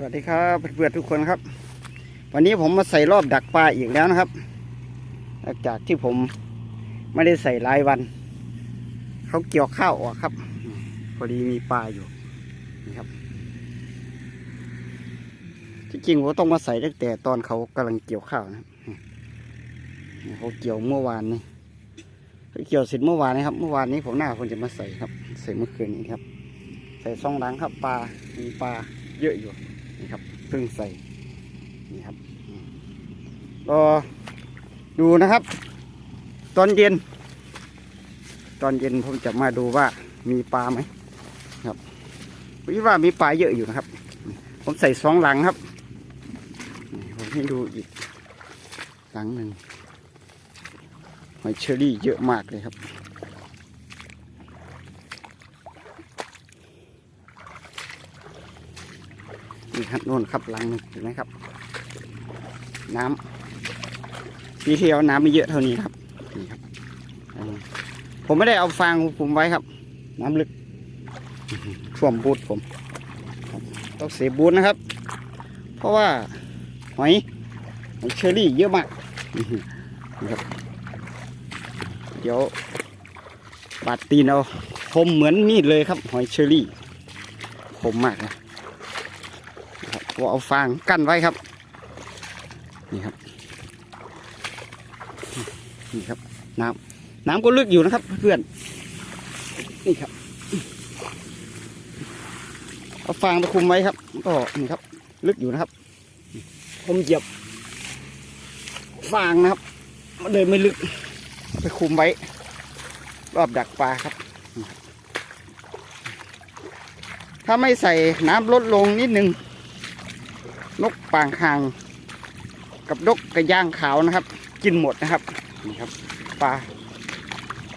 สวัสดีครับเพื่อนๆทุกคนครับ วันนี้ผมมาใส่รอบดักปลาอีกแล้วนะครับหลังจากที่ผมไม่ได้ใส่รายวัน เขาเกี่ยวข้าวออกครับ พอดีมีปลาอยู่นี่ครับ ที่จริงผมต้องมาใส่ตั้งแต่ตอนเขากำลังเกี่ยวข้าวนะเขาเกี่ยวเมื่อวานนี่เขาเกี่ยวเสร็จเมื่อวานนะครับ เมื่อวานนี้ผมหน้าผมจะมาใส่ครับ ใส่เมื่อคืนนี้ครับ ใส่ซองหลังครับปลามีปลาเยอะอยู่ นี่ครับเพิ่งใส่นี่ครับรอดูนะครับ ตอนเย็น ตอนเย็นผมจะมาดูว่ามีปลาไหมครับคิดว่ามีปลาเยอะอยู่นะครับ ผมใส่สองหลังครับนี่ผมให้ดูอีกหลังหนึ่งหอยเชอรี่เยอะมากเลยครับ ครับนู่นครับลังหนึ่งเห็นไหมครับ น้ำปีที่แล้วน้ำไม่เยอะเท่านี้ครับนี่ครับ ผมไม่ได้เอาฟางผมไว้ครับ น้ำลึกท่วมบูทผมต้องเสียบูทนะครับ เพราะว่าหอยหอยเชอรี่เยอะมากนี่ครับ เดี๋ยวปาดตีนเอาคมเหมือนมีดเลยครับ หอยเชอรี่คมมากนะ ครับผมเอาฟางกั้นไว้ครับ นี่ครับ นี่ครับ น้ำน้ำก็ลึกอยู่นะครับ เพื่อนนี่ครับเอาฟางไปคุมไว้ครับ ก็นี่ครับ ลึกอยู่นะครับ ผมเหยียบ ฟางนะครับมันเลยไม่ลึก ไปคุมไว้ รอบดักปลาครับ ถ้าไม่ใส่น้ำลดลงนิดนึง นกปางคาง กับนกกระย่างขาวนะครับ กินหมดนะครับนี่ครับปลา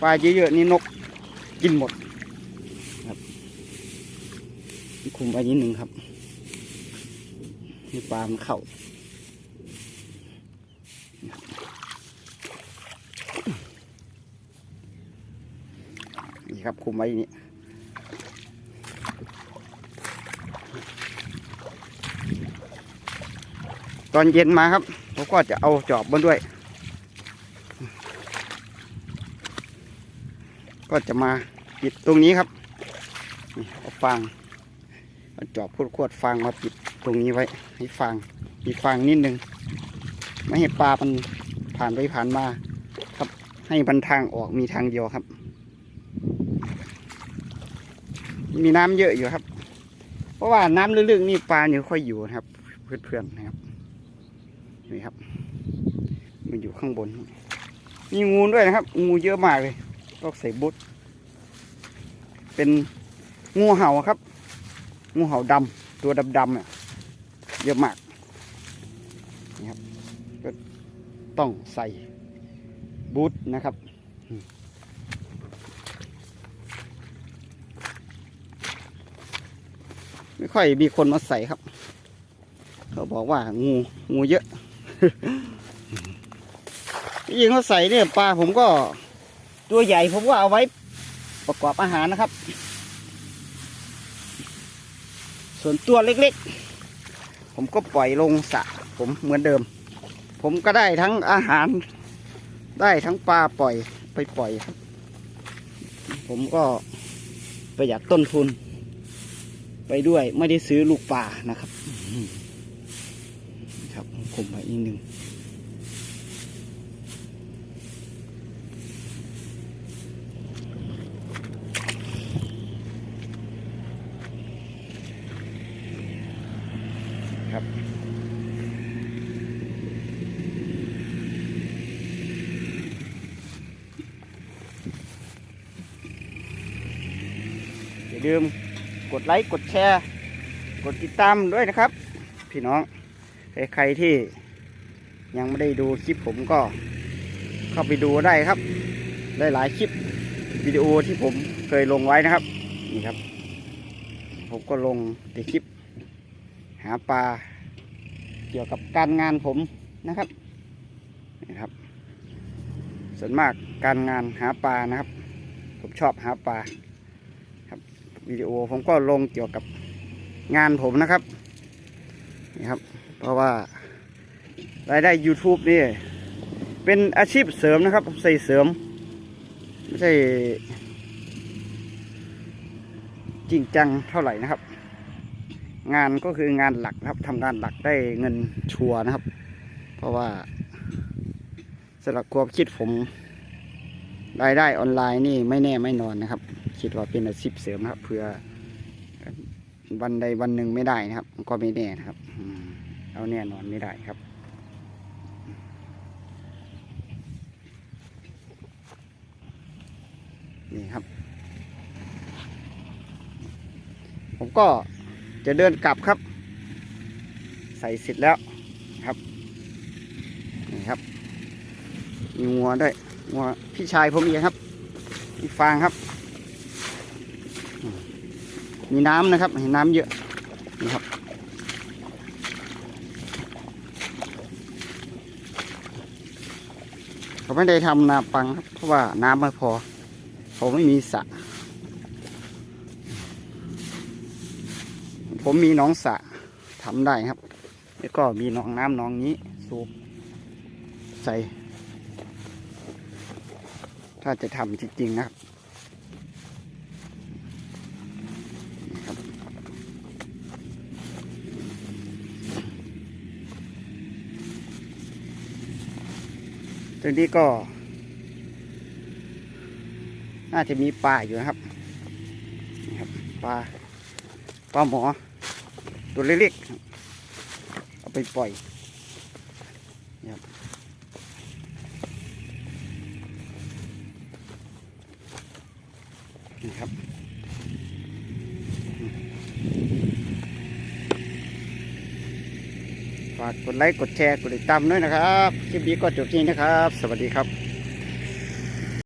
ปลาเยอะๆนี่นกกินหมดครับคุมไปนิดหนึ่งครับนี่ปลามันเข้านี่ครับคุมไว้นี้ ตอนเย็นมาครับผมก็จะเอาจอบมาด้วย ก็จะมาปิดตรงนี้ครับเอาฟางเอาจอบขวดๆฟางมาปิดตรงนี้ไว้ ให้ฟางมีฟางนิดนึงไม่ให้ปลามันผ่านไปผ่านมาครับ ให้มันทางออกมีทางเดียวครับ มีน้ำเยอะอยู่ครับ เพราะว่าน้ำลึกๆนี่ปลาเนี่ยค่อยอยู่นะครับ เพื่อนๆนะครับ นี่ครับ มันอยู่ข้างบน มีงูด้วยนะครับ งูเยอะมากเลยต้องใส่บุตเป็นงูเห่าครับ งูเห่าดำตัวดำๆเนี่ยเยอะมากนี่ครับก็ต้องใส่บูทนะครับไม่ค่อยมีคนมาใส่ครับ เขาบอกว่างูงูเยอะ ยิงเขาใส่เนี่ยปลาผมก็ ตัวใหญ่ผมก็เอาไว้ประกอบอาหารนะครับ ส่วนตัวเล็กๆ ผมก็ปล่อยลงสระผมเหมือนเดิม ผมก็ได้ทั้งอาหาร ได้ทั้งปลาปล่อยไปปล่อยครับ ผมก็ประหยัดต้นทุน ไปด้วยไม่ได้ซื้อลูกปลานะครับ ครับผมไปอีกหนึ่งครับอย่าลืมกดไลค์ กดแชร์ กดติดตามด้วยนะครับ พี่น้อง ใครๆที่ยังไม่ได้ดูคลิปผมก็เข้าไปดูได้ครับ ได้หลายคลิปวิดีโอที่ผมเคยลงไว้นะครับ นี่ครับ ผมก็ลงแต่คลิป หาปลาเกี่ยวกับการงานผมนะครับนี่ครับ ส่วนมากการงานหาปลานะครับ ผมชอบหาปลาครับวิดีโอผมก็ลงเกี่ยวกับงานผมนะครับนี่ครับ เพราะว่ารายได้ YouTube นี่ เป็นอาชีพเสริมนะครับ ใส่เสริม ไม่ใช่ จริงจังเท่าไหร่นะครับ งานก็คืองานหลักนะครับทำงานหลักได้เงินชัวนะครับ เพราะว่าสำหรับความคิดผมรายได้ออนไลน์นี่ไม่แน่ไม่นอนนะครับ คิดว่าเป็นอาชีพเสริมครับเพื่อวันใดวันหนึ่งไม่ได้นะครับ ก็ไม่แน่นะครับอืม เอาแน่นอนไม่ได้ครับ นี่ครับ ผมก็จะเดินกลับครับ ใส่เสร็จแล้วครับ นี่ครับ มีงัวด้วยงัวพี่ชายผมเองครับมีฟางครับมมีน้ำนะครับเห็นน้ำเยอะนี่ครับ เขาไม่ได้ทำนาปังครับ เพราะว่าน้ำไม่พอ เขาไม่มีสระผมมีน้องสระทำได้ครับ แล้วก็มีหน้องน้ำหน้องนี้สูบใส่ ถ้าจะทำจริงๆนะครับนี่ครับ ตรงนี้ก็ น่าจะมีปลาอยู่นะครับครับปลาปลาหมอ ตัวเล็กๆเอาไปปล่อยนี่ครับนี่ครับ ฝากกดไลค์กดแชร์กดติดตามด้วยนะครับ คลิปนี้ก็จบที่นี่นะครับ สวัสดีครับ